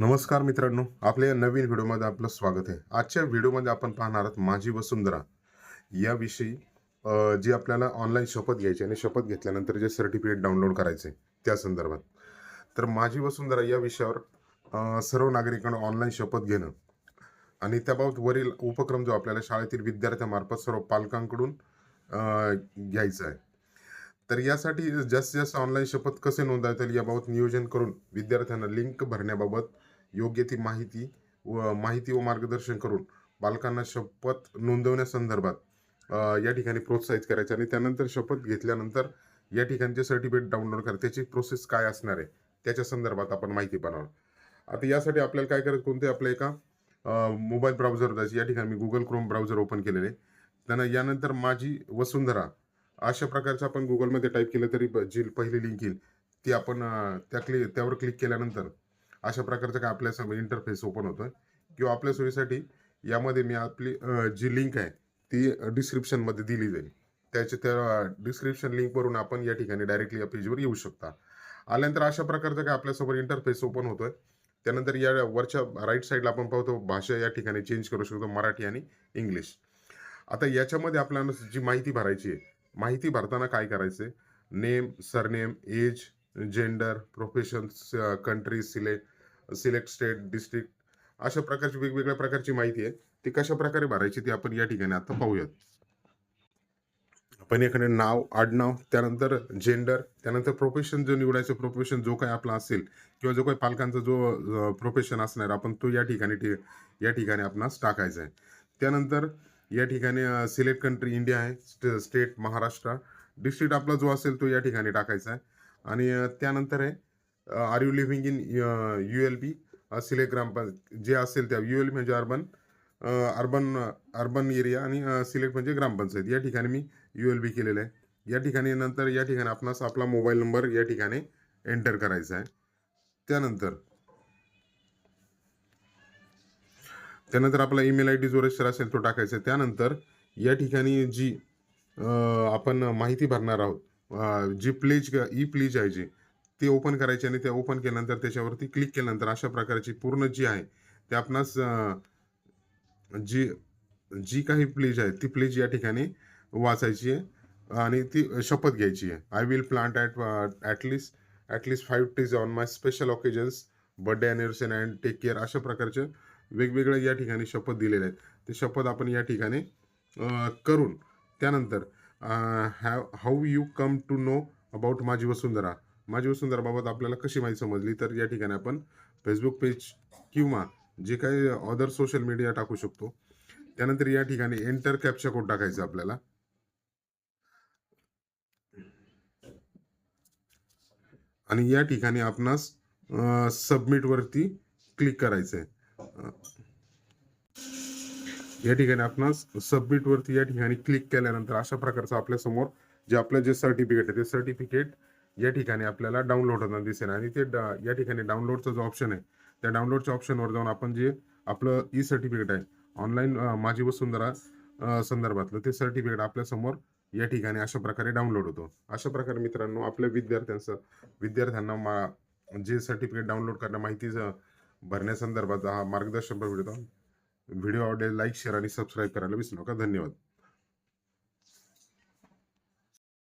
नमस्कार मित्रांनो आपल्या या नवीन व्हिडिओमध्ये आपलं स्वागत आहे. आजच्या व्हिडिओमध्ये आपण पाहणार आहोत माझी वसुंधरा. याविषयी जी आपल्याला ऑनलाईन शपथ घ्यायची आणि शपथ घेतल्यानंतर जे सर्टिफिकेट डाउनलोड करायचे त्या संदर्भात. तर माझी वसुंधरा या विषयावर सर्व नागरिकांना ऑनलाईन शपथ घेणं आणि त्याबाबत वरील उपक्रम जो आपल्याला शाळेतील विद्यार्थ्यांमार्फत सर्व पालकांकडून घ्यायचा आहे. तर यासाठी जास्तीत जास्त ऑनलाईन शपथ कसे नोंदवता येईल याबाबत नियोजन करून विद्यार्थ्यांना लिंक भरण्याबाबत योग्य ती माहिती व माहिती व मार्गदर्शन करून बालकांना शपथ नोंदवण्यासंदर्भात या ठिकाणी प्रोत्साहित करायचे आणि त्यानंतर शपथ घेतल्यानंतर या ठिकाणचे सर्टिफिकेट डाउनलोड करा त्याची प्रोसेस काय असणार आहे? त्याच्या संदर्भात आपण माहिती बनवणार आता यासाठी आपल्याला काय करायचं? कोणते आपल्या एका मोबाईल ब्राउझर जायचे? या ठिकाणी मी गुगल क्रोम ब्राउझर ओपन केलेले. त्यांना यानंतर माझी वसुंधरा अशा प्रकारचं आपण गुगलमध्ये टाईप केलं तरी जी पहिली लिंक येईल ती आपण त्या क्लिक त्यावर क्लिक केल्यानंतर अशा प्रकारचं काय आपल्यासमोर इंटरफेस ओपन होतं किंवा आपल्या सोयीसाठी यामध्ये मी आपली जी लिंक आहे ती डिस्क्रिप्शनमध्ये दिली जाईल. त्याच्या त्या डिस्क्रिप्शन लिंकवरून आपण या ठिकाणी डायरेक्टली या पेजवर येऊ शकता. आल्यानंतर अशा प्रकारचं काय आपल्यासमोर इंटरफेस ओपन होतोय. त्यानंतर या वरच्या राईट साईडला आपण पाहतो भाषा या ठिकाणी चेंज करू शकतो मराठी आणि इंग्लिश आता याच्यामध्ये आपल्याला जी माहिती भरायची आहे माहिती भरताना काय करायचे name surname age gender profession country select select state district अशा प्रकारची वेगवेगळ्या प्रकारची माहिती आहे. ती कशा प्रकारे भरायची ती आपण या ठिकाणी आता पाहूयात. आपण याकडे नाव आडनाव त्यानंतर जेंडर त्यानंतर प्रोफेशन जो निवडायचं प्रोफेशन जो काय आपला असेल किंवा जो काही पालकांचा जो प्रोफेशन असणार आपण तो या ठिकाणी या ठिकाणी आपणास टाकायचा आहे. त्यानंतर या ठिकाणी सिलेक्ट कंट्री इंडिया आहे स्टेट महाराष्ट्र डिस्ट्रिक्ट आपला जो असेल तो या ठिकाणी टाकायचा आहे. आणि त्यानंतर आहे are you living in U L B select gram panchayat जे असेल त्या यू एल म्हणजे अर्बन अर्बन अर्बन एरिया आणि uh, सिलेक्ट म्हणजे ग्रामपंचायत या ठिकाणी मी यू एल बी केलेलं आहे. या ठिकाणी नंतर या ठिकाणी आपणास आपला मोबाईल नंबर या ठिकाणी एंटर करायचा आहे. त्यानंतर त्यानंतर आपला ईमेल आय डी जो रजिस्टर असेल तो टाकायचा आहे. त्यानंतर या ठिकाणी जी uh, आपण माहिती भरणार आहोत uh, जी प्लेज ई प्लेज आहे जी ते ओपन करायची आणि ते ओपन केल्यानंतर त्याच्यावरती क्लिक केल्यानंतर अशा प्रकारची पूर्ण जी आहे ते आपणास जी जी काही प्लेज आहे ती प्लेज या ठिकाणी वाचायची आहे आणि ती शपथ घ्यायची आहे. I will plant at at least at least five trees on my special occasions birthday anniversary and take care अशा प्रकारचे वेगवेगळे या ठिकाणी शपथ दिलेले आहेत. ते शपथ आपण या ठिकाणी करून त्यानंतर have how you come to know about Majhi Vasundhara? माझी वसुंधराबाबत आपल्याला कशी माहिती समजली? तर या ठिकाणी आपण फेसबुक पेज किंवा जे काही अदर सोशल मीडिया टाकू शकतो त्यानंतर या ठिकाणी एंटर कॅप्चा कोड टाकायचा आपल्याला. आणि या ठिकाणी आपणास सबमिट वरती क्लिक करायचं आहे या ठिकाणी आपणास सबमिट वरती या ठिकाणी क्लिक केल्यानंतर अशा प्रकारचं आपल्यासमोर जे आपलं जे सर्टिफिकेट आहे ते सर्टिफिकेट या ठिकाणी आपल्याला डाउनलोड होताना दिसेल आणि ते डा- या ठिकाणी डाउनलोडचा जो ऑप्शन आहे त्या डाउनलोडच्या ऑप्शनवर जाऊन आपण जे आपलं ई सर्टिफिकेट आहे ऑनलाईन माझी वसुंधरा संदर्भातलं ते सर्टिफिकेट आपल्यासमोर या ठिकाणी अशा प्रकारे डाउनलोड होतो. अशा प्रकारे मित्रांनो आपल्या विद्यार्थ्यांचं विद्यार्थ्यांना मा जे सर्टिफिकेट डाउनलोड करणं माहिती भरण्यासंदर्भात हा मार्गदर्शन व्हिडिओ व्हिडिओ आवडेल लाईक शेअर आणि सबस्क्राईब करायला विसरू नका. धन्यवाद.